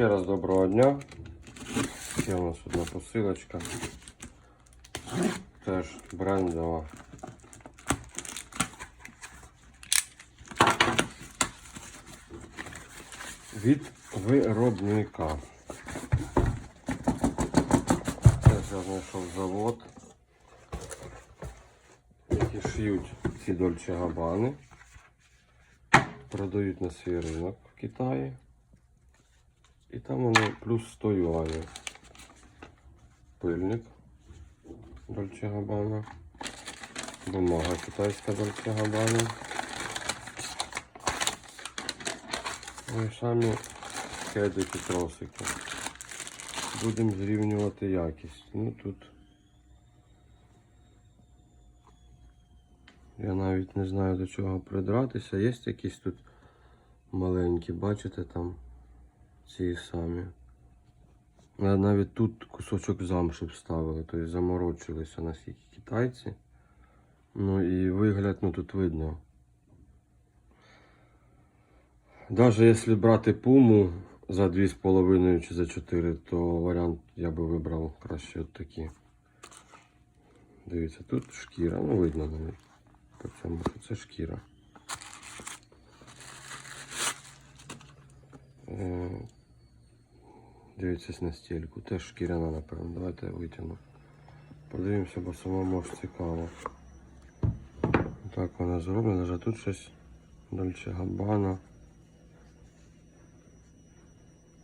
Ще раз доброго дня. Ще у нас одна посилочка. Теж брендова. Від виробника. Теж я знайшов завод, які шиють ці Дольче Габани. Продають на свій ринок в Китаї. І там вони плюс 100 юанів. Пильник Дольче Габана. Бумага китайська Дольче Габана. Ну і самі кедики тросики. Будемо зрівнювати якість. Ну тут я навіть не знаю до чого придратися. Є якісь тут маленькі, бачите там ці самі. Навіть тут кусочок замши вставили, тобто заморочилися наскільки китайці. Ну і вигляд, ну тут видно. Даже якщо брати пуму за 2,5 чи за 4, то варіант я би вибрав краще от такі. Дивіться, тут шкіра, ну видно навіть. По цьому, що це шкіра. Дивіться на стільку. Теж шкіряна, напевно. Давайте я витягну. Подивимося, бо самому ж цікаво. Так вона зроблена, вже тут щось Дольче Габбана.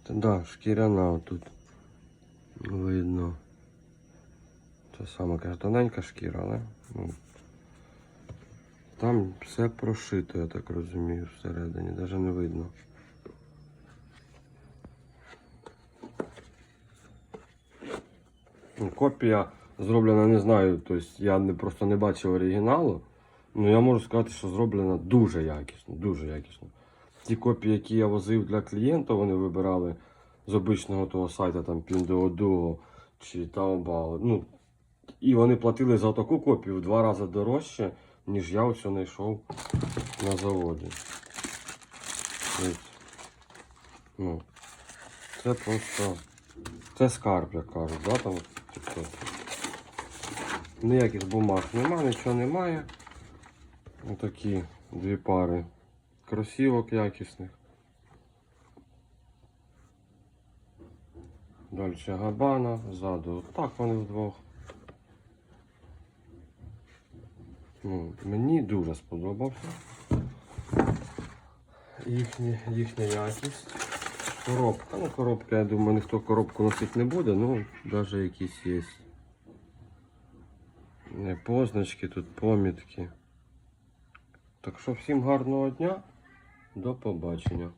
Та да, шкіряна тут видно. Це саме каже, тоненька шкіра, але ну, там все прошито, я так розумію, всередині, навіть не видно. Копія зроблена, не знаю, тобто я не, просто не бачив оригіналу. Ну я можу сказати, що зроблена дуже якісно, дуже якісно. Ті копії, які я возив для клієнта, вони вибирали з обичного того сайту, там Pinduoduo чи Taobao. Ну, і вони платили за таку копію в два рази дорожче, ніж я ось знайшов на заводі. Ну, це просто. Це скарб, як кажуть, да, там, тобто, ніяких бумаг нема, нічого немає. Отакі дві пари кросівок якісних. Далі габана, ззаду так вони вдвох. Ну, мені дуже сподобався їхня, їхня якість. Коробка. Ну, коробка, я думаю, ніхто коробку носити не буде, ну, навіть якісь є. Не, позначки, тут помітки. Так що всім гарного дня. До побачення.